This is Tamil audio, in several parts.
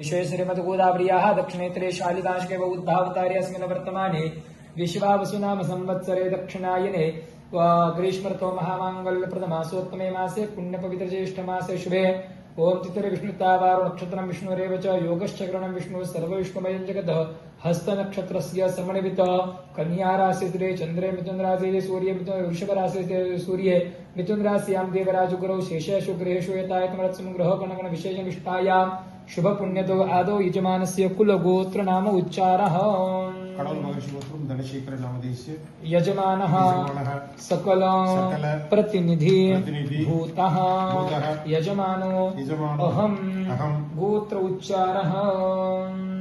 विषये श्रीमद्गोदावर्याः दक्षिणेतरे शालिदाशकेव उद्धावतारे अस्मिन् वर्तमाने विश्वावसुनाम संवत्सरे दक्षिणायने ग्रीष्मर्तो महामाङ्गल्यप्रथमासोत्तमे मासे पुण्यपवित्रज्येष्ठमासे शुभे ॐ तिथिरे विष्णुतावारो नक्षत्रं विष्णुरेव च योगश्चक्रणं विष्णुः सर्वविष्णुमयं जगतः हस्तनक्षत्रस्य समन्वितः कन्याराशिस्त्रे चन्द्रे मिथुनराशि सूर्ये मिथुन वृषभराशि सूर्ये मिथुनराश्यां देवराजुगुरौ शेषे शुक्रेषु यतायतमरत्सं ग्रह शुभ पुण्य तो आदो यजमान से कुल गोत्र नाम उच्चार यजमान। सकल प्रतिनिधि भूतः। यजमानो अहम गोत्र उच्चार।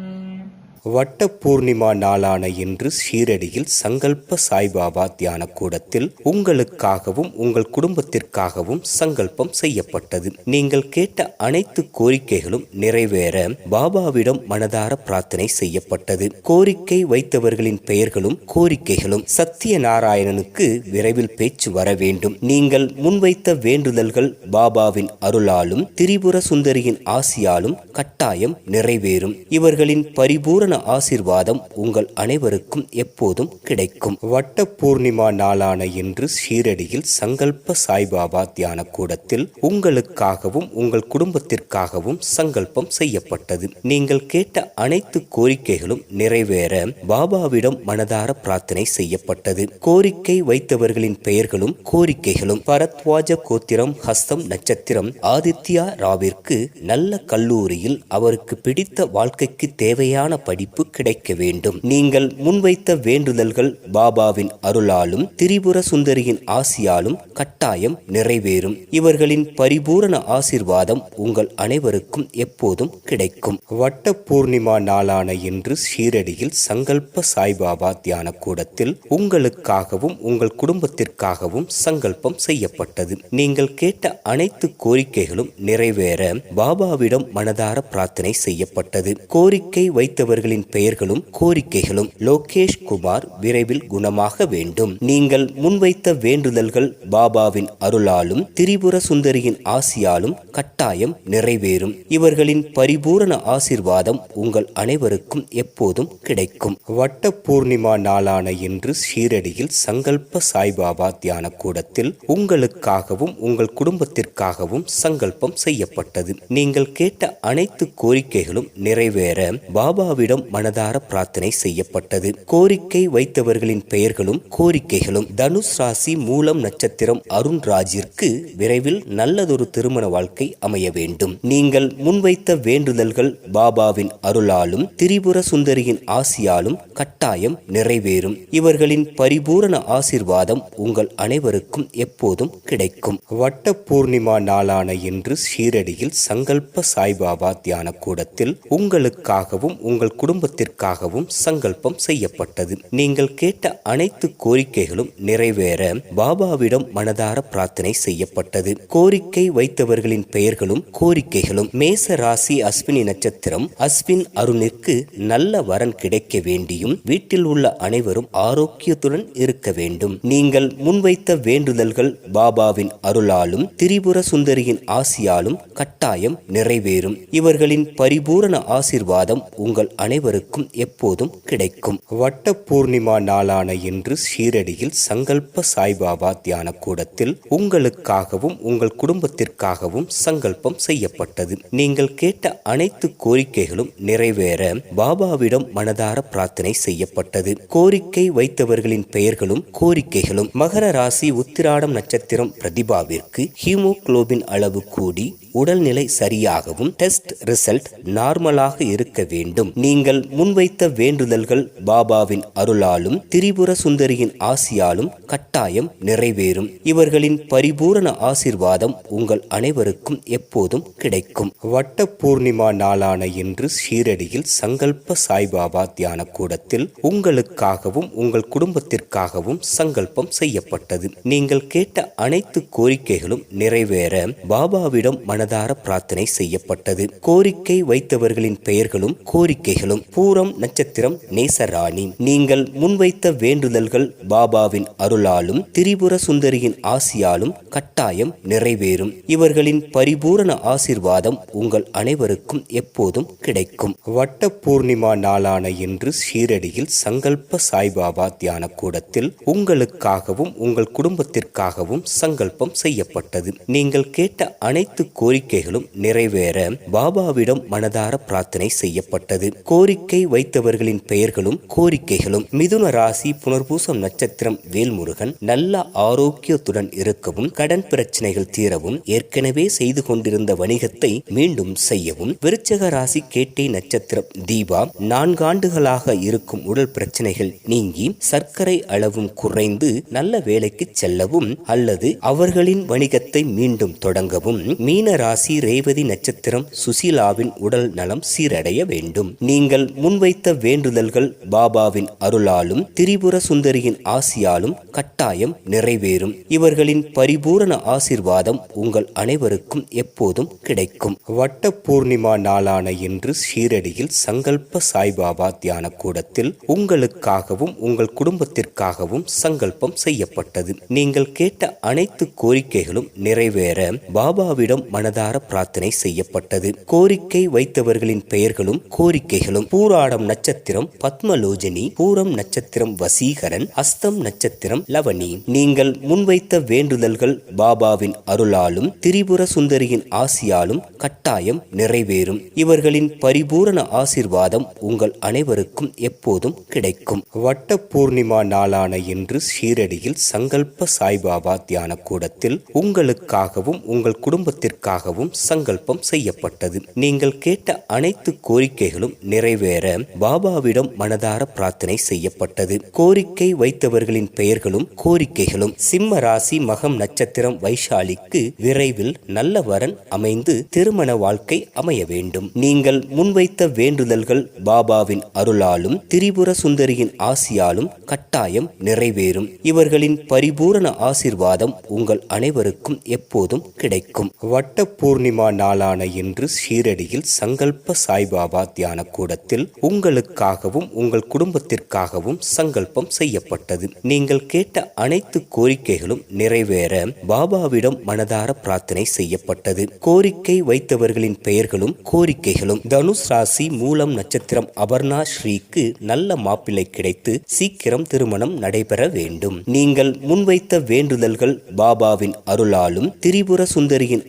வட்ட பூர்ணிமா நாளான இன்று ஷீரடியில் சங்கல்ப சாய்பாபா தியான கூடத்தில் உங்களுக்காகவும் உங்கள் குடும்பத்திற்காகவும் சங்கல்பம் செய்யப்பட்டது. நீங்கள் கேட்ட அனைத்து கோரிக்கைகளும் நிறைவேற பாபாவிடம் மனதார பிரார்த்தனை செய்யப்பட்டது. கோரிக்கை வைத்தவர்களின் பெயர்களும் கோரிக்கைகளும் சத்தியநாராயணனுக்கு விரைவில் பேச்சு வர வேண்டும். நீங்கள் முன்வைத்த வேண்டுதல்கள் பாபாவின் அருளாலும் திரிபுர சுந்தரியின் ஆசியாலும் கட்டாயம் நிறைவேறும். இவர்களின் பரிபூரண ஆசீர்வாதம் உங்கள் அனைவருக்கும் எப்போதும் கிடைக்கும். வட்ட பூர்ணிமா நாளான இன்று ஷீரடியில் சங்கல்ப சாய்பாபா தியான கூடத்தில் உங்களுக்காகவும் உங்கள் குடும்பத்திற்காகவும் சங்கல்பம் செய்யப்பட்டது. நீங்கள் கேட்ட அனைத்து கோரிக்கைகளும் நிறைவேற பாபாவிடம் மனதார பிரார்த்தனை செய்யப்பட்டது. கோரிக்கை வைத்தவர்களின் பெயர்களும் கோரிக்கைகளும். பரத்வாஜ கோத்திரம் ஹஸ்தம் நட்சத்திரம் ஆதித்யா ராவிற்கு நல்ல கல்லூரியில் அவருக்கு பிடித்த வாழ்க்கைக்கு தேவையான படி மதிப்பு கிடைக்க வேண்டும். நீங்கள் முன்வைத்த வேண்டுதல்கள் பாபாவின் அருளாலும் திரிபுர சுந்தரியின் ஆசியாலும் கட்டாயம் நிறைவேறும். இவர்களின் பரிபூரண ஆசீர்வாதம் உங்கள் அனைவருக்கும் எப்போதும் கிடைக்கும். வட்ட பூர்ணிமா நாளான இன்று ஷீரடியில் சங்கல்ப சாய்பாபா தியான கூடத்தில் உங்களுக்காகவும் உங்கள் குடும்பத்திற்காகவும் சங்கல்பம் செய்யப்பட்டது. நீங்கள் கேட்ட அனைத்து கோரிக்கைகளும் நிறைவேற பாபாவிடம் மனதார பிரார்த்தனை செய்யப்பட்டது. கோரிக்கை வைத்தவர்களின் பெயர்களும் கோரிக்கைகளும் லோகேஷ் குமார் விரைவில் குணமாக வேண்டும். நீங்கள் முன்வைத்த வேண்டுதல்கள் பாபாவின் அருளாலும் திரிபுர சுந்தரியின் ஆசியாலும் கட்டாயம் நிறைவேறும். இவர்களின் பரிபூரண ஆசிர்வாதம் உங்கள் அனைவருக்கும் எப்போதும் கிடைக்கும். வட்ட பூர்ணிமா நாளான இன்று ஷீரடியில் சங்கல்ப சாய்பாபா தியான கூடத்தில் உங்களுக்காகவும் உங்கள் குடும்பத்திற்காகவும் சங்கல்பம் செய்யப்பட்டது. நீங்கள் கேட்ட அனைத்து கோரிக்கைகளும் நிறைவேற. பாபாவிடம் மனதார பிரார்த்தனை செய்யப்பட்டது. கோரிக்கை வைத்தவர்களின் பெயர்களும் கோரிக்கைகளும் தனுஷ் ராசி மூலம் நட்சத்திரம் அருண் ராஜிற்கு விரைவில் நல்லதொரு திருமண வாழ்க்கை அமைய வேண்டும். நீங்கள் முன்வைத்த வேண்டுதல்கள் பாபாவின் அருளாலும் திரிபுர சுந்தரியின் ஆசியாலும் கட்டாயம் நிறைவேறும். இவர்களின் பரிபூரண ஆசீர்வாதம் உங்கள் அனைவருக்கும் எப்போதும் கிடைக்கும். வட்ட பூர்ணிமா நாளான இன்று ஷீரடியில் சங்கல்ப சாய்பாபா தியான கூடத்தில் உங்களுக்காகவும் உங்கள் குடும்பத்திற்காகவும் சங்கல்பம் செய்யப்பட்டது. நீங்கள் கேட்ட அனைத்து கோரிக்கைகளும் நிறைவேற பாபாவிடம் மனதார பிரார்த்தனை செய்யப்பட்டது. கோரிக்கை வைத்தவர்களின் பெயர்களும் கோரிக்கைகளும் மேச ராசி அஸ்வினி நட்சத்திரம் அஸ்வின் அருணிற்கு நல்ல வரன் கிடைக்க வேண்டியும் வீட்டில் உள்ள அனைவரும் ஆரோக்கியத்துடன் இருக்க வேண்டும். நீங்கள் முன்வைத்த வேண்டுதல்கள் பாபாவின் அருளாலும் திரிபுர சுந்தரியின் ஆசியாலும் கட்டாயம் நிறைவேறும். இவர்களின் பரிபூரண ஆசீர்வாதம் உங்கள் அனைவருக்கும் எப்போதும் கிடைக்கும். வட்ட பூர்ணிமா நாளான இன்று ஷீரடியில் சங்கல்ப சாய்பாபா தியான கூடத்தில் உங்களுக்காகவும் உங்கள் குடும்பத்திற்காகவும் சங்கல்பம் செய்யப்பட்டது. நீங்கள் கேட்ட அனைத்து கோரிக்கைகளும் நிறைவேற பாபாவிடம் மனதார பிரார்த்தனை செய்யப்பட்டது. கோரிக்கை வைத்தவர்களின் பெயர்களும் கோரிக்கைகளும் மகர ராசி உத்திராடம் நட்சத்திரம் பிரதிபாவிற்கு ஹீமோகுளோபின் அளவு கூடி உடல்நிலை சரியாகவும் டெஸ்ட் ரிசல்ட் நார்மலாக இருக்க வேண்டும். நீங்கள் முன்வைத்த வேண்டுதல்கள் பாபாவின் அருளாலும் திரிபுர சுந்தரியின் ஆசியாலும் கட்டாயம் நிறைவேறும். இவர்களின் பரிபூரண ஆசீர்வாதம் உங்கள் அனைவருக்கும் எப்போதும் கிடைக்கும். வட்ட பூர்ணிமா நாளான இன்று ஷீரடியில் சங்கல்ப சாய்பாபா தியான கூடத்தில் உங்களுக்காகவும் உங்கள் குடும்பத்திற்காகவும் சங்கல்பம் செய்யப்பட்டது. நீங்கள் கேட்ட அனைத்து கோரிக்கைகளும் நிறைவேற பாபாவிடம் மன மனதார பிரார்த்தனை செய்யப்பட்டது. கோரிக்கை வைத்தவர்களின் பெயர்களும் கோரிக்கைகளும். பூரம் நட்சத்திரம் நேசராணி. நீங்கள் முன்வைத்த வேண்டுதல்கள் பாபாவின் அருளாலும் திரிபுர சுந்தரியின் ஆசியாலும் கட்டாயம் நிறைவேறும். இவர்களின் பரிபூரண ஆசிர்வாதம் உங்கள் அனைவருக்கும் எப்போதும் கிடைக்கும். வட்ட பூர்ணிமா நாளான இன்று ஷீரடியில் சங்கல்ப சாய்பாபா தியான கூடத்தில் உங்களுக்காகவும் உங்கள் குடும்பத்திற்காகவும் சங்கல்பம் செய்யப்பட்டது. நீங்கள் கேட்ட அனைத்து கோரிக்கைகளும் நிறைவேற பாபாவிடம் மனதார பிரார்த்தனை செய்யப்பட்டது. கோரிக்கை வைத்தவர்களின் பெயர்களும் கோரிக்கைகளும் மிதுன ராசி புனர்பூசம் நட்சத்திரம் வேல்முருகன் நல்ல ஆரோக்கியத்துடன் இருக்கவும் கடன் பிரச்சனைகள் தீரவும் ஏற்கனவே செய்து கொண்டிருந்த வணிகத்தை மீண்டும் செய்யவும் விருச்சக ராசி கேட்டை நட்சத்திரம் தீபா நான்காண்டுகளாக இருக்கும் உடல் பிரச்சனைகள் நீங்கி சர்க்கரை அளவும் குறைந்து நல்ல வேலைக்கு செல்லவும் அல்லது அவர்களின் வணிகத்தை மீண்டும் தொடங்கவும் மீன ராசி ரேவதி நட்சத்திரம் சுசீலாவின் உடல் நலம் சீரடைய வேண்டும். நீங்கள் முன்வைத்த வேண்டுதல்கள் பாபாவின் அருளாலும் திரிபுர சுந்தரியின் ஆசியாலும் கட்டாயம் நிறைவேறும். இவர்களின் பரிபூரண ஆசிர்வாதம் உங்கள் அனைவருக்கும் எப்போதும் கிடைக்கும். வட்ட பூர்ணிமா நாளான இன்று ஷீரடியில் சங்கல்ப சாய்பாபா தியான கூடத்தில் உங்களுக்காகவும் உங்கள் குடும்பத்திற்காகவும் சங்கல்பம் செய்யப்பட்டது. நீங்கள் கேட்ட அனைத்து கோரிக்கைகளும் நிறைவேற. பாபாவிடம் மனதார பிரார்த்தனை செய்யப்பட்டது. கோரிக்கை வைத்தவர்களின் பெயர்களும் கோரிக்கைகளும் பூராடம் நட்சத்திரம் பத்மலோஜனி பூரம் நட்சத்திரம் வசீகரன் அஸ்தம் நட்சத்திரம் லவணி நீங்கள் முன்வைத்த வேண்டுதல்கள் பாபாவின் அருளாலும் திரிபுர சுந்தரியின் ஆசியாலும் கட்டாயம் நிறைவேறும். இவர்களின் பரிபூரண ஆசிர்வாதம் உங்கள் அனைவருக்கும் எப்போதும் கிடைக்கும். வட்ட பூர்ணிமா நாளான இன்று ஷீரடியில் சங்கல்ப சாய்பாபா தியான கூடத்தில் உங்களுக்காகவும் உங்கள் குடும்பத்திற்காக குடும்பத்திற்காகவும் சங்கல்பம் செய்யப்பட்டது. நீங்கள் கேட்ட அனைத்து கோரிக்கைகளும் நிறைவேற பாபாவிடம் மனதார பிரார்த்தனை செய்யப்பட்டது. கோரிக்கை வைத்தவர்களின் பெயர்களும் கோரிக்கைகளும். சிம்ம ராசி மகம் நட்சத்திரம் வைஷாலிக்கு விரைவில் நல்ல வரன் அமைந்து திருமண வாழ்க்கை அமைய வேண்டும். நீங்கள் முன்வைத்த வேண்டுதல்கள் பாபாவின் அருளாலும் திரிபுர சுந்தரியின் ஆசியாலும் கட்டாயம் நிறைவேறும். இவர்களின் பரிபூரண ஆசிர்வாதம் உங்கள் அனைவருக்கும் எப்போதும் கிடைக்கும். வட்ட பூர்ணிமா நாளான இன்று ஷீரடியில் சங்கல்ப சாய்பாபா தியான கூடத்தில் உங்களுக்காகவும் உங்கள் குடும்பத்திற்காகவும் சங்கல்பம் செய்யப்பட்டது. நீங்கள் கேட்ட அனைத்து கோரிக்கைகளும் நிறைவேற பாபாவிடம் மனதார பிரார்த்தனை செய்யப்பட்டது. கோரிக்கை வைத்தவர்களின் பெயர்களும் கோரிக்கைகளும். தனுஷ் ராசி மூலம் நட்சத்திரம் அபர்ணா ஸ்ரீக்கு நல்ல மாப்பிள்ளை கிடைத்து சீக்கிரம் திருமணம் நடைபெற வேண்டும். நீங்கள் முன்வைத்த வேண்டுதல்கள் பாபாவின் அருளாலும் திரிபுர சுந்தரியின்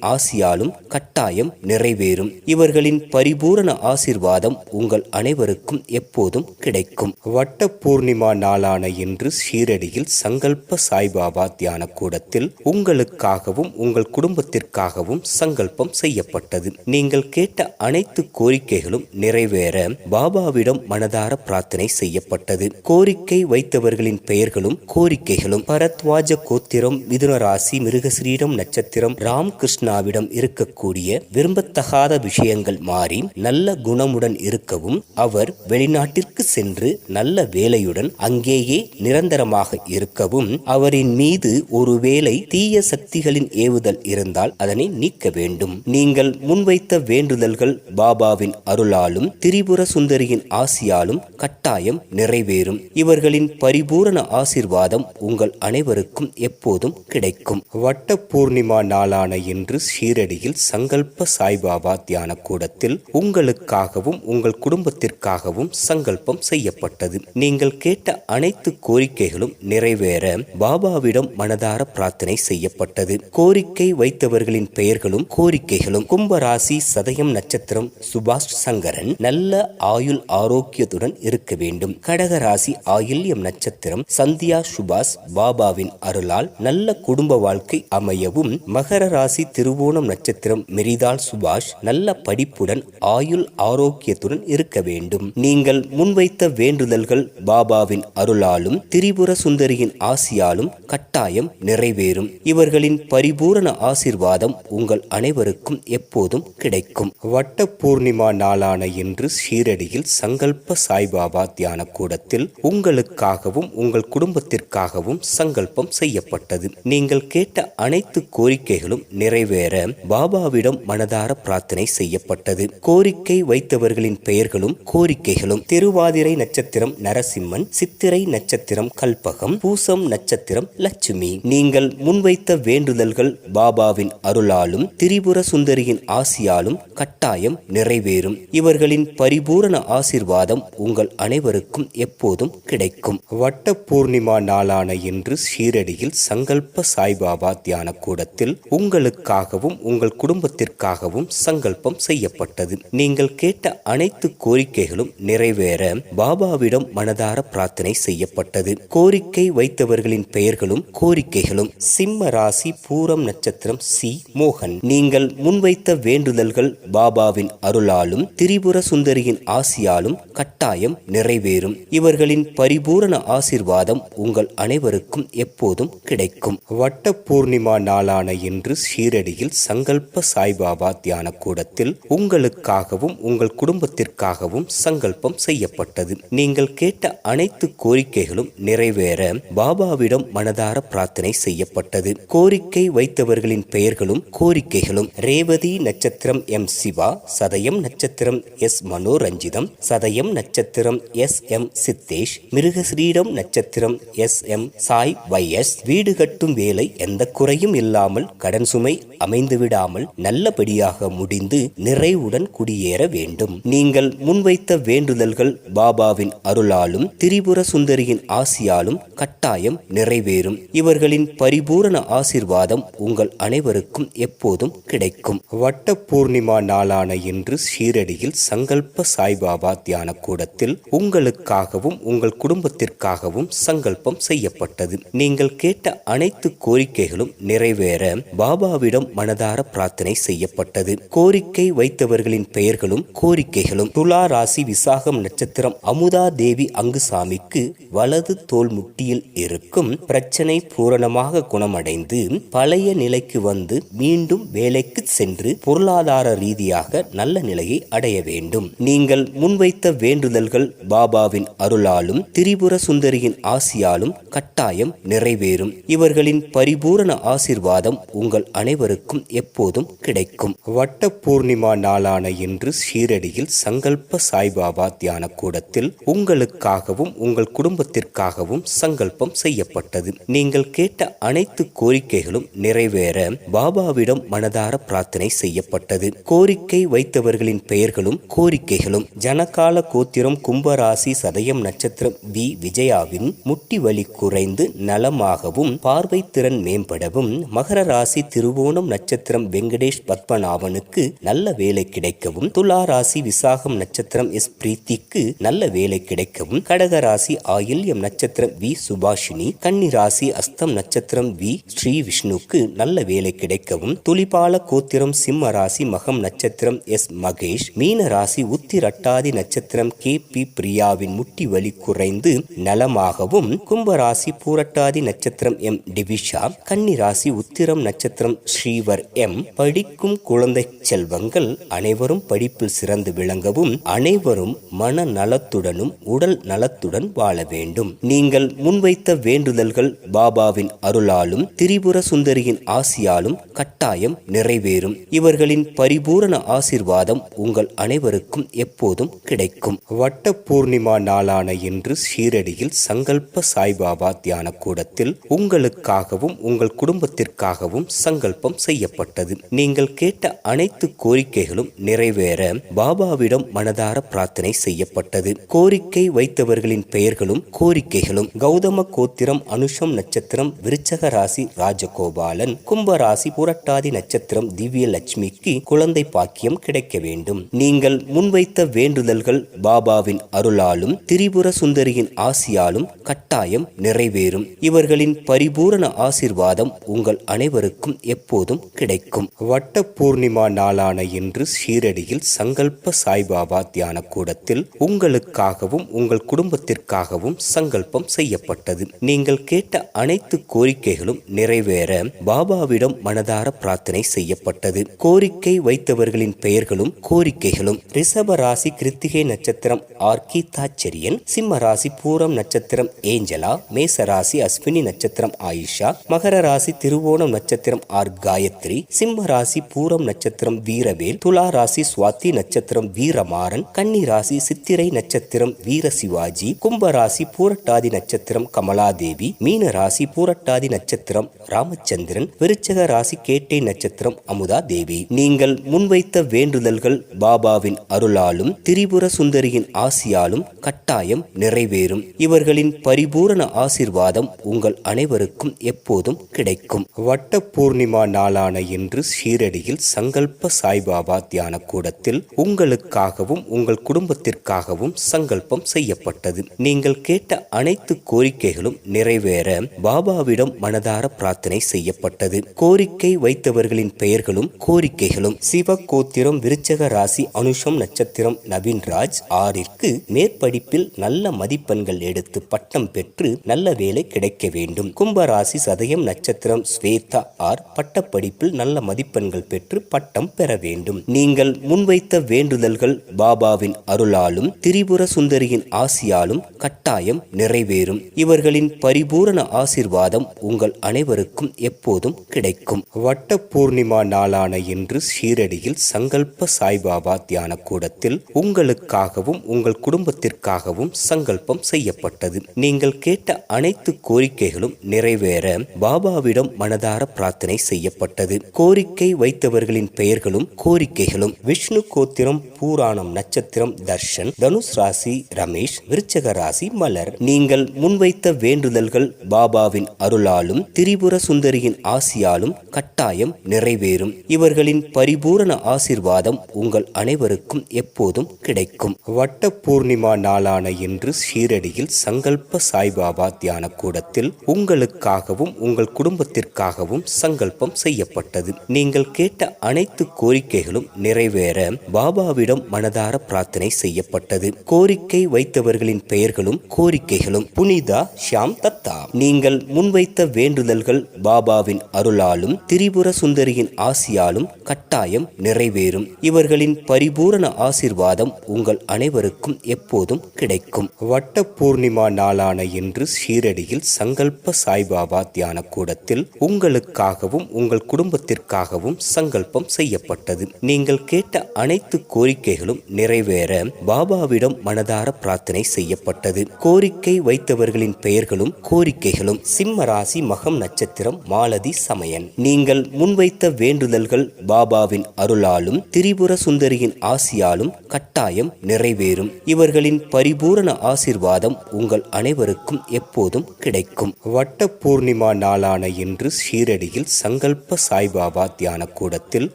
ஆசியாலும் கட்டாயம் நிறைவேறும். இவர்களின் பரிபூரண ஆசிர்வாதம் உங்கள் அனைவருக்கும் எப்போதும் கிடைக்கும். வட்ட பூர்ணிமா நாளான இன்று ஷீரடியில் சங்கல்ப சாய்பாபா தியான கூடத்தில் உங்களுக்காகவும் உங்கள் குடும்பத்திற்காகவும் சங்கல்பம் செய்யப்பட்டது. நீங்கள் கேட்ட அனைத்து கோரிக்கைகளும் நிறைவேற பாபாவிடம் மனதார பிரார்த்தனை செய்யப்பட்டது. கோரிக்கை வைத்தவர்களின் பெயர்களும் கோரிக்கைகளும். பரத்வாஜ கோத்திரம் மிதுன ராசி மிருகசிரீடம் நட்சத்திரம் ராம் கிருஷ்ணாவிடம் இருக்கக்கூடிய விரும்பத்தகாத விஷயங்கள் மாறி நல்ல குணமுடன் இருக்கவும் அவர் வெளிநாட்டிற்கு சென்று நல்ல வேலையுடன் அங்கேயே நிரந்தரமாக இருக்கவும் அவரின் மீது ஒருவேளை தீய சக்திகளின் ஏவுதல் இருந்தால் அதனை நீக்க வேண்டும். நீங்கள் முன்வைத்த வேண்டுதல்கள் பாபாவின் அருளாலும் திரிபுர சுந்தரியின் ஆசியாலும் கட்டாயம் நிறைவேறும். இவர்களின் பரிபூரண ஆசிர்வாதம் உங்கள் அனைவருக்கும் எப்போதும் கிடைக்கும். வட்ட பூர்ணிமா நாளான இன்று ஷீரடியில் சங்கல்ப சாய்பாபா தியான கூடத்தில் உங்களுக்காகவும் உங்கள் குடும்பத்திற்காகவும் சங்கல்பம் செய்யப்பட்டது. நீங்கள் கேட்ட அனைத்து கோரிக்கைகளும் நிறைவேற பாபாவிடம் மனதார பிரார்த்தனை செய்யப்பட்டது. கோரிக்கை வைத்தவர்களின் பெயர்களும் கோரிக்கைகளும். கும்பராசி சதயம் நட்சத்திரம் சுபாஷ் சங்கரன் நல்ல ஆயுள் ஆரோக்கியத்துடன் இருக்க வேண்டும். கடகராசி ஆயில்யம் நட்சத்திரம் சந்தியா சுபாஷ் பாபாவின் அருளால் நல்ல குடும்ப வாழ்க்கை அமையவும். மகர ராசி திருவோணம் நட்சத்திரம் மெரிதால் சுபாஷ் நல்ல படிப்புடன் ஆயுள் ஆரோக்கியத்துடன் இருக்க வேண்டும். நீங்கள் முன்வைத்த வேண்டுதல்கள் பாபாவின் அருளாலும் திரிபுர சுந்தரியின் ஆசியாலும் கட்டாயம் நிறைவேறும். இவர்களின் பரிபூரண ஆசிர்வாதம் உங்கள் அனைவருக்கும் எப்போதும் கிடைக்கும். வட்ட பூர்ணிமா நாளான இன்று ஷீரடியில் சங்கல்ப சாய்பாபா தியான கூடத்தில் உங்களுக்காகவும் உங்கள் குடும்பத்திற்காகவும் சங்கல்பம் செய்யப்பட்டது. நீங்கள் கேட்ட அனைத்து கோரிக்கைகளும் நிறைவேற பாபாவிடம் மனதார பிரார்த்தனை செய்யப்பட்டது. கோரிக்கை வைத்தவர்களின் பெயர்களும் கோரிக்கைகளும் திருவாதிரை நட்சத்திரம் நரசிம்மன் சித்திரை நட்சத்திரம் கல்பகம் பூசம் நட்சத்திரம் லட்சுமி. நீங்கள் முன்வைத்த வேண்டுதல்கள் பாபாவின் அருளாலும் திரிபுர சுந்தரியின் ஆசியாலும் கட்டாயம் நிறைவேறும். இவர்களின் பரிபூரண ஆசிர்வாதம் உங்கள் அனைவருக்கும் எப்போதும் கிடைக்கும். வட்ட பூர்ணிமா நாளான இன்று ஷீரடியில் சங்கல்ப சாய்பாபா தியான கூடத்தில் உங்களுக்காகவும் உங்கள் குடும்பத்திற்காகவும் சங்கல்பம் செய்யப்பட்டது. நீங்கள் கேட்ட அனைத்து கோரிக்கைகளும் நிறைவேற பாபாவிடம் மனதார பிரார்த்தனை செய்யப்பட்டது. கோரிக்கை வைத்தவர்களின் பெயர்களும் கோரிக்கைகளும். சிம்ம ராசி பூரம் நட்சத்திரம் சி மோகன். நீங்கள் முன்வைத்த வேண்டுதல்கள் பாபாவின் அருளாலும் திரிபுர சுந்தரியின் ஆசியாலும் கட்டாயம் நிறைவேறும். இவர்களின் பரிபூரண ஆசிர்வாதம் உங்கள் அனைவருக்கும் எப்போதும் கிடைக்கும். வட்ட பூர்ணிமா நாளான இன்று ஷீரடியில் சங்க சங்கல்ப சாய்பாபா தியான கூடத்தில் உங்களுக்காகவும் உங்கள் குடும்பத்திற்காகவும் சங்கல்பம் செய்யப்பட்டது. நீங்கள் கேட்ட அனைத்து கோரிக்கைகளும் நிறைவேற பாபாவிடம் மனதார பிரார்த்தனை செய்யப்பட்டது. கோரிக்கை வைத்தவர்களின் பெயர்களும் கோரிக்கைகளும் ரேவதி நட்சத்திரம் எம் சிவா சதயம் நட்சத்திரம் எஸ் மனோரஞ்சிதம் சதயம் நட்சத்திரம் எஸ் எம் சித்தேஷ் மிருகஸ்ரீடம் நட்சத்திரம் எஸ் எம் சாய் வைஎஸ் வீடு கட்டும் வேலை எந்த குறையும் இல்லாமல் கடன் சுமை அமைந்துவிடும். விடாமல் நல்லபடியாக முடிந்து நிறைவுடன் குடியேற வேண்டும். நீங்கள் முன்வைத்த வேண்டுதல்கள் பாபாவின் அருளாலும் திரிபுர சுந்தரியின் ஆசியாலும் கட்டாயம் நிறைவேறும். இவர்களின் பரிபூரண ஆசிர்வாதம் உங்கள் அனைவருக்கும் எப்போதும் கிடைக்கும். வட்ட பூர்ணிமா நாளான இன்று ஷீரடியில் சங்கல்ப சாய்பாபா தியான கூடத்தில் உங்களுக்காகவும் உங்கள் குடும்பத்திற்காகவும் சங்கல்பம் செய்யப்பட்டது. நீங்கள் கேட்ட அனைத்து கோரிக்கைகளும் நிறைவேற பாபாவிடம் மனதார பிரார்த்தனை செய்யப்பட்டது. கோரிக்கை வைத்தவர்களின் பெயர்களும் கோரிக்கைகளும் துலா ராசி விசாகம் நட்சத்திரம் அமுதா தேவி அங்குசாமிக்கு வலது தோல் முட்டியில் இருக்கும் பிரச்சனை பூரணமாக குணமடைந்து பழைய நிலைக்கு வந்து மீண்டும் வேலைக்கு சென்று பொருளாதார ரீதியாக நல்ல நிலையை அடைய வேண்டும். நீங்கள் முன்வைத்த வேண்டுதல்கள் பாபாவின் அருளாலும் திரிபுர சுந்தரியின் ஆசியாலும் கட்டாயம் நிறைவேறும். இவர்களின் பரிபூரண ஆசிர்வாதம் உங்கள் அனைவருக்கும் எப்போதும் கிடைக்கும். வட்ட பூர்ணிமா நாளான இன்று ஷீரடியில் சங்கல்ப சாய்பாபா தியான கூடத்தில் உங்களுக்காகவும் உங்கள் குடும்பத்திற்காகவும் சங்கல்பம் செய்யப்பட்டது. நீங்கள் கேட்ட அனைத்து கோரிக்கைகளும் நிறைவேற பாபாவிடம் மனதார பிரார்த்தனை செய்யப்பட்டது. கோரிக்கை வைத்தவர்களின் பெயர்களும் கோரிக்கைகளும். ஜனகால கோத்திரம் கும்பராசி சதயம் நட்சத்திரம் வி. விஜயாவின் முட்டி வலி குறைந்து நலமாகவும் பார்வை திறன் மேம்படவும் மகர ராசி திருவோணம் நட்சத்திரம் வெங்கடேஷ் பத்மநாபனுக்கு நல்ல வேலை கிடைக்கவும் துலா ராசி விசாகம் நட்சத்திரம் எஸ் பிரீத்திக்கு நல்ல வேலை கிடைக்கவும் கடக ராசி ஆயில்யம் நட்சத்திரம் வி சுபாஷினி கன்னி ராசி அஸ்தம் நட்சத்திரம் வி ஸ்ரீ விஷ்ணுக்கு நல்ல வேலை கிடைக்கவும் துலிபால கோத்திரம் சிம்ம ராசி மகம் நட்சத்திரம் எஸ் மகேஷ் மீன ராசி உத்திரட்டாதி நட்சத்திரம் கே பி பிரியாவின் முட்டி வலி குறைந்து நலமாகவும் கும்ப ராசி பூரட்டாதி நட்சத்திரம் எம் டிவிஷா கன்னி ராசி உத்திரம் நட்சத்திரம் ஸ்ரீவர் எம் படிக்கும் குழந்தை செல்வங்கள் அனைவரும் படிப்பில் சிறந்து விளங்கவும் அனைவரும் மன நலத்துடனும் உடல் நலத்துடன் வாழ வேண்டும். நீங்கள் முன்வைத்த வேண்டுதல்கள் பாபாவின் அருளாலும் திரிபுர சுந்தரியின் ஆசியாலும் கட்டாயம் நிறைவேறும். இவர்களின் பரிபூரண ஆசிர்வாதம் உங்கள் அனைவருக்கும் எப்போதும் கிடைக்கும். வட்ட பூர்ணிமா நாளான இன்று ஷீரடியில் சங்கல்ப சாய்பாபா தியான கூடத்தில் உங்களுக்காகவும் உங்கள் குடும்பத்திற்காகவும் சங்கல்பம் செய்யப்பட்டது நீங்கள் கேட்ட அனைத்து கோரிக்கைகளும் நிறைவேற பாபாவிடம் மனதார பிரார்த்தனை செய்யப்பட்டது. கோரிக்கை வைத்தவர்களின் பெயர்களும் கோரிக்கைகளும் கௌதம கோத்திரம் அனுஷம் நட்சத்திரம் விருச்சக ராசி ராஜகோபாலன் கும்ப ராசி புரட்டாதி நட்சத்திரம் திவ்ய லட்சுமிக்கு குழந்தை பாக்கியம் கிடைக்க வேண்டும். நீங்கள் முன்வைத்த வேண்டுதல்கள் பாபாவின் அருளாலும் திரிபுர சுந்தரியின் ஆசியாலும் கட்டாயம் நிறைவேறும். இவர்களின் பரிபூரண ஆசிர்வாதம் உங்கள் அனைவருக்கும் எப்போதும் கிடைக்கும். வட்ட பூர்ணிமா நாளான இன்று ஷீரடியில் சங்கல்ப சாய்பாபா தியான கூடத்தில் உங்களுக்காகவும் உங்கள் குடும்பத்திற்காகவும் சங்கல்பம் செய்யப்பட்டது. நீங்கள் கேட்ட அனைத்து கோரிக்கைகளும் நிறைவேற பாபாவிடம் மனதார பிரார்த்தனை செய்யப்பட்டது. கோரிக்கை வைத்தவர்களின் பெயர்களும் கோரிக்கைகளும் ரிஷப ராசி கிருத்திகை நட்சத்திரம் ஆர் கீதாச்சரியன் சிம்ம ராசி பூரம் நட்சத்திரம் ஏஞ்சலா மேச ராசி அஸ்வினி நட்சத்திரம் ஆயிஷா மகர ராசி திருவோணம் நட்சத்திரம் ஆர் காயத்ரி சிம்ம ராசி பூரம் நட்சத்திரம் வீரவேல் துலா ராசி சுவாத்தி நட்சத்திரம் வீரமாறன் கன்னி ராசி சித்திரை நட்சத்திரம் வீர சிவாஜி கும்ப ராசி பூரட்டாதி நட்சத்திரம் கமலாதேவி மீன ராசி பூரட்டாதி நட்சத்திரம் ராமச்சந்திரன் விருச்சக ராசி கேட்டை நட்சத்திரம் அமுதா தேவி நீங்கள் முன்வைத்த வேண்டுதல்கள் பாபாவின் அருளாலும் திரிபுர சுந்தரியின் ஆசியாலும் கட்டாயம் நிறைவேறும். இவர்களின் பரிபூரண ஆசிர்வாதம் உங்கள் அனைவருக்கும் எப்போதும் கிடைக்கும். வட்ட பூர்ணிமா நாளான இன்று ஷீரடியில் சங்கல்ப சாய்பாபா தியான கூடத்தில் உங்களுக்காகவும் உங்கள் குடும்பத்திற்காகவும் சங்கல்பம் செய்யப்பட்டது. நீங்கள் கேட்ட அனைத்து கோரிக்கைகளும் நிறைவேற பாபாவிடம் மனதார பிரார்த்தனை செய்யப்பட்டது. கோரிக்கை வைத்தவர்களின் பெயர்களும் கோரிக்கைகளும் சிவ கோத்திரம் விருச்சக ராசி அனுஷம் நட்சத்திரம் நவீன்ராஜ் ஆறிற்கு மேற்படிப்பில் நல்ல மதிப்பெண்கள் எடுத்து பட்டம் பெற்று நல்ல வேலை கிடைக்க வேண்டும். கும்பராசி சதயம் நட்சத்திரம் ஸ்வேதா ஆர் பட்டப்படிப்பில் நல்ல மதிப்பெண்கள் பெற்று பட்டம் பெற வேண்டும். நீங்கள் முன்வைத்த வேண்டுதல்கள் பாபாவின் அருளாலும் திரிபுர சுந்தரியின் ஆசியாலும் கட்டாயம் நிறைவேறும். இவர்களின் பரிபூரண ஆசிர்வாதம் உங்கள் அனைவருக்கும் எப்போதும் கிடைக்கும். வட்ட பூர்ணிமா நாளான இன்று ஷீரடியில் சங்கல்ப சாய்பாபா தியான கூடத்தில் உங்களுக்காகவும் உங்கள் குடும்பத்திற்காகவும் சங்கல்பம் செய்யப்பட்டது. நீங்கள் கேட்ட அனைத்து கோரிக்கைகளும் நிறைவேற பாபாவிடம் மனதார பிரார்த்தனை செய்யப்பட்டது. கோரிக்கை வைத்தவர்களின் பெயர்களும் கோரிக்கைகளும். விஷ்ணு கோத்திரம் பூராணம் நட்சத்திரம் தர்ஷன் தனுஷ் ராசி ரமேஷ் விருச்சக ராசி மலர். நீங்கள் முன்வைத்த வேண்டுதல்கள் பாபாவின் அருளாலும் திரிபுர சுந்தரியின் ஆசியாலும் கட்டாயம் நிறைவேறும். இவர்களின் பரிபூரண ஆசிர்வாதம் உங்கள் அனைவருக்கும் எப்போதும் கிடைக்கும். வட்ட பூர்ணிமா நாளான இன்று ஷீரடியில் சங்கல்ப சாய்பாபா தியான கூடத்தில் உங்களுக்காகவும் உங்கள் குடும்பத்திற்காகவும் சங்கல்பம் செய்யப்பட்டது. நீங்கள் கேட்ட அனைத்து கோரிக்கைகளும் நிறைவேற பாபாவிடம் மனதார பிரார்த்தனை செய்யப்பட்டது. கோரிக்கை வைத்தவர்களின் பெயர்களும் கோரிக்கைகளும் புனிதா ஷியாம் தத்தா. நீங்கள் முன்வைத்த வேண்டுதல்கள் பாபாவின் அருளாலும் திரிபுர சுந்தரியின் ஆசியாலும் கட்டாயம் நிறைவேறும். இவர்களின் பரிபூரண ஆசிர்வாதம் உங்கள் அனைவருக்கும் எப்போதும் கிடைக்கும். வட்ட பூர்ணிமா நாளான இன்று ஷீரடியில் சங்கல்ப சாய்பாபா தியான கூடத்தில் உங்களுக்காகவும் உங்கள் குடும்பத்தில் குடும்பத்திற்காகவும் சங்கல்பம் செய்யப்பட்டது. நீங்கள் கேட்ட அனைத்து கோரிக்கைகளும் நிறைவேற பாபாவிடம் மனதார பிரார்த்தனை செய்யப்பட்டது. கோரிக்கை வைத்தவர்களின் பெயர்களும் கோரிக்கைகளும் சிம்ம ராசி மகம் நட்சத்திரம் மாலதி சமயன். நீங்கள் முன்வைத்த வேண்டுதல்கள் பாபாவின் அருளாலும் திரிபுர சுந்தரியின் ஆசியாலும் கட்டாயம் நிறைவேறும். இவர்களின் பரிபூரண ஆசிர்வாதம் உங்கள் அனைவருக்கும் எப்போதும் கிடைக்கும். வட்ட பூர்ணிமா நாளான இன்று ஷீரடியில் சங்கல்ப சாய்பா பாபா தியான கூடத்தில்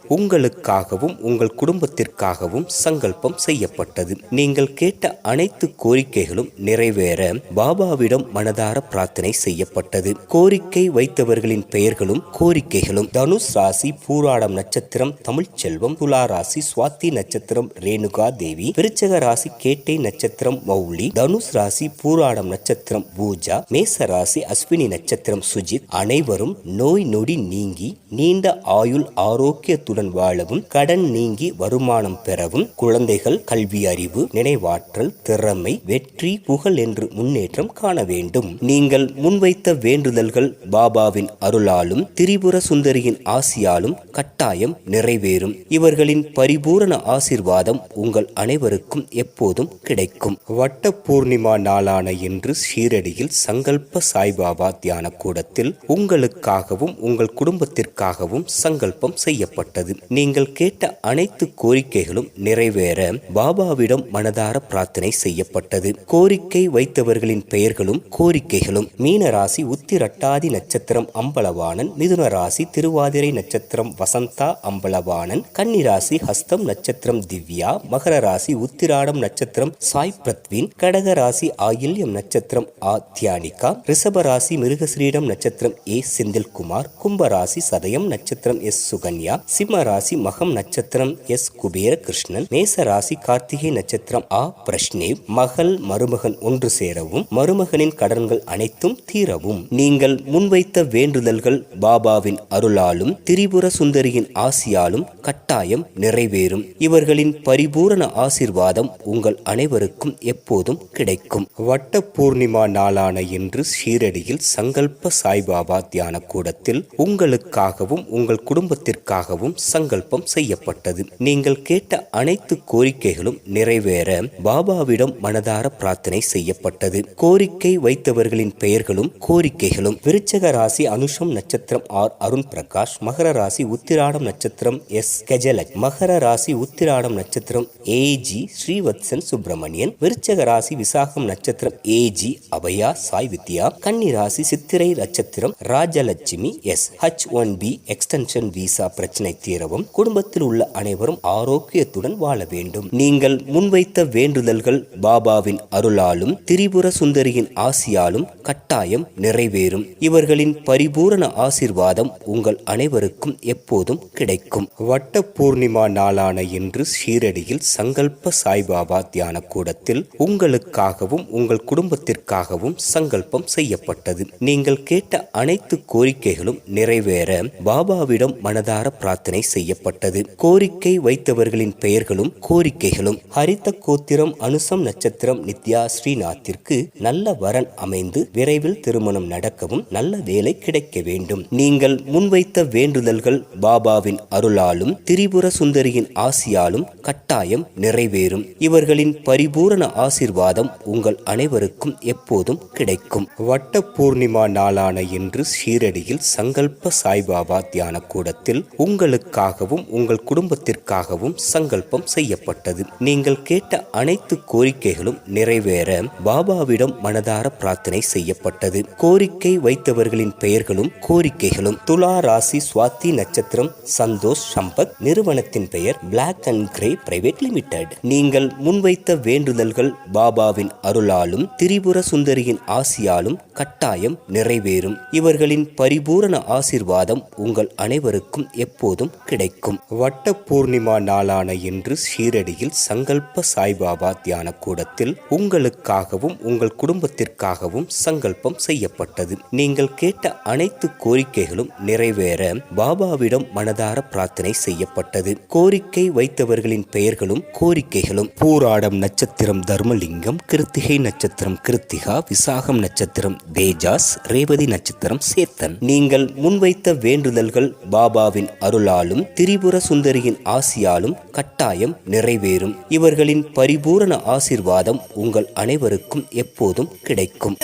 உங்களுக்காகவும் உங்கள் குடும்பத்திற்காகவும் சங்கல்பம் செய்யப்பட்டது. நீங்கள் கேட்ட அனைத்து கோரிக்கைகளும் நிறைவேற பாபாவிடம் மனதார பிரார்த்தனை செய்யப்பட்டது. கோரிக்கை வைத்தவர்களின் பெயர்களும் கோரிக்கைகளும். தனுஷ் ராசி பூராடம் நட்சத்திரம் தமிழ்ச்செல்வம் துலா ராசி சுவாத்தி நட்சத்திரம் ரேணுகா தேவி விருச்சக ராசி கேட்டை நட்சத்திரம் மௌலி தனுஷ் ராசி பூராடம் நட்சத்திரம் பூஜா மேச ராசி அஸ்வினி நட்சத்திரம் சுஜித். அனைவரும் நோய் நொடி நீங்கி நீண்ட ஆயுள் ஆரோக்கியத்துடன் வாழவும் கடன் நீங்கி வருமானம் பெறவும் குழந்தைகள் கல்வி அறிவு நினைவாற்றல் திறமை வெற்றி புகழ் என்று முன்னேற்றம் காண வேண்டும். நீங்கள் முன்வைத்த வேண்டுதல்கள் பாபாவின் அருளாலும் திரிபுர சுந்தரியின் ஆசியாலும் கட்டாயம் நிறைவேறும். இவர்களின் பரிபூரண ஆசிர்வாதம் உங்கள் அனைவருக்கும் எப்போதும் கிடைக்கும். வட்ட பூர்ணிமா நாளான இன்று ஷீரடியில் சங்கல்ப சாய்பாபா தியான கூடத்தில் உங்களுக்காகவும் உங்கள் குடும்பத்திற்காகவும் சங்கல்பம் செய்யப்பட்டது. நீங்கள் கேட்ட அனைத்து கோரிக்கைகளும் நிறைவேற பாபாவிடம் மனதார பிரார்த்தனை செய்யப்பட்டது. கோரிக்கை வைத்தவர்களின் பெயர்களும் கோரிக்கைகளும். மீன ராசி உத்திரட்டாதி நட்சத்திரம் அம்பலவாணன் மிதுன ராசி திருவாதிரை நட்சத்திரம் வசந்தா அம்பலவாணன் கன்னிராசி ஹஸ்தம் நட்சத்திரம் திவ்யா மகர ராசி உத்திராடம் நட்சத்திரம் சாய் பிரத்வின் கடக ராசி ஆயில்யம் நட்சத்திரம் ஆத்யானிகா ரிஷப ராசி மிருகஸ்ரீடம் நட்சத்திரம் ஏ செந்தில்குமார் கும்ப ராசி சதயம் நட்சத்திரம் நட்சத்திரம் எஸ் சுகன்யா சிம்ம ராசி மகம் நட்சத்திரம் எஸ் குபேர கிருஷ்ணன் மேச ராசி கார்த்திகை நட்சத்திரம் ஆ பிரஷ்னேவ் மகள் மருமகன் ஒன்று சேரவும் மருமகனின் கடன்கள் அனைத்தும் தீரவும். நீங்கள் முன்வைத்த வேண்டுதல்கள் பாபாவின் அருளாலும் திரிபுர சுந்தரியின் ஆசியாலும் கட்டாயம் நிறைவேறும். இவர்களின் பரிபூரண ஆசிர்வாதம் உங்கள் அனைவருக்கும் எப்போதும் கிடைக்கும். வட்ட பூர்ணிமா நாளான இன்று ஷீரடியில் சங்கல்ப சாய்பாபா தியான கூடத்தில் உங்களுக்காகவும் உங்கள் குடும்பத்திற்காகவும் சங்கல்பம் செய்யப்பட்டது. நீங்கள் கேட்ட அனைத்து கோரிக்கைகளும் நிறைவேற பாபாவிடம் மனதார பிரார்த்தனை செய்யப்பட்டது. கோரிக்கை வைத்தவர்களின் பெயர்களும் கோரிக்கைகளும். விருச்சக ராசி அனுஷம் நட்சத்திரம் ஆர் அருண் பிரகாஷ். மகர ராசி உத்திராடம் நட்சத்திரம் எஸ் கெஜலக். மகர ராசி உத்திராடம் நட்சத்திரம் ஏஜி ஸ்ரீவத்சன் சுப்பிரமணியன். விருச்சக ராசி விசாகம் நட்சத்திரம் ஏஜி அபயா சாய் வித்யா கன்னி ராசி சித்திரை நட்சத்திரம் Rajalakshmi S. H one B extension visa பிரச்சனை தீரவும் குடும்பத்தில் உள்ள அனைவரும் ஆரோக்கியத்துடன் வாழ வேண்டும். நீங்கள் முன்வைத்த வேண்டுதல்கள் பாபாவின் அருளாலும் திரிபுர சுந்தரியின் ஆசியாலும் கட்டாயம் நிறைவேறும். இவர்களின் பரிபூரண ஆசிர்வாதம் உங்கள் அனைவருக்கும் எப்போதும் கிடைக்கும். வட்ட பூர்ணிமா நாளான இன்று ஷீரடியில் சங்கல்ப சாய்பாபா தியான கூடத்தில் உங்களுக்காகவும் உங்கள் குடும்பத்திற்காகவும் சங்கல்பம் செய்யப்பட்டது. நீங்கள் கேட்ட அனைத்து கோரிக்கைகளும் நிறைவேற. பாபா பாபாவிடம் மனதார பிரார்த்தனை செய்யப்பட்டது. கோரிக்கை வைத்தவர்களின் பெயர்களும் கோரிக்கைகளும். ஹரித கோத்திரம் அனுசம் நட்சத்திரம் நித்யா ஸ்ரீநாத்திற்கு நல்ல வரன் அமைந்து விரைவில் திருமணம் நடக்கவும் நல்ல வேலை கிடைக்க வேண்டும். நீங்கள் முன்வைத்த வேண்டுதல்கள் பாபாவின் அருளாலும் திரிபுர சுந்தரியின் ஆசியாலும் கட்டாயம் நிறைவேறும். இவர்களின் பரிபூரண ஆசிர்வாதம் உங்கள் அனைவருக்கும் எப்போதும் கிடைக்கும். வட்ட பூர்ணிமா நாளான இன்று ஷீரடியில் சங்கல்ப சாய்பாபா தியான கூடத்தில் உங்களுக்காகவும் உங்கள் குடும்பத்திற்காகவும் சங்கல்பம் செய்யப்பட்டது. நீங்கள் கேட்ட அனைத்து கோரிக்கைகளும் நிறைவேற பாபாவிடம் மனதார பிரார்த்தனை செய்யப்பட்டது. கோரிக்கை வைத்தவர்களின் பெயர்களும் கோரிக்கைகளும். துலா ராசி சுவாதி நட்சத்திரம் சந்தோஷ் சம்பத் நிறுவனத்தின் பெயர் black and grey private limited நீங்கள் முன்வைத்த வேண்டுதல்கள் பாபாவின் அருளாலும் திரிபுர சுந்தரியின் ஆசியாலும் கட்டாயம் நிறைவேறும். இவர்களின் பரிபூரண ஆசிர்வாதம் உங்கள் அனைவருக்கும் எப்போதும் கிடைக்கும். வட்ட பூர்ணிமா நாளான இன்று ஷீரடியில் சங்கல்ப சாய்பாபா தியான கூடத்தில் உங்களுக்காகவும் உங்கள் குடும்பத்திற்காகவும் சங்கல்பம் செய்யப்பட்டது. நீங்கள் கேட்ட அனைத்து கோரிக்கைகளும் நிறைவேற பாபாவிடம் மனதார பிரார்த்தனை செய்யப்பட்டது. கோரிக்கை வைத்தவர்களின் பெயர்களும் கோரிக்கைகளும். பூராடம் நட்சத்திரம் தர்மலிங்கம் கிருத்திகை நட்சத்திரம் கிருத்திகா விசாகம் நட்சத்திரம் தேஜாஸ் ரேவதி நட்சத்திரம் சேத்தன். நீங்கள் முன்வைத்த வேண்டுதல்கள் எண்ணங்கள் பாபாவின் அருளாலும் திரிபுர சுந்தரியின் ஆசியாலும் கட்டாயம் நிறைவேறும் இவர்களின் பரிபூரண ஆசிர்வாதம் உங்கள் அனைவருக்கும் எப்போதும் கிடைக்கும்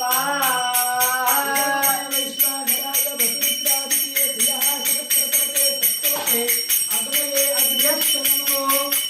Bye.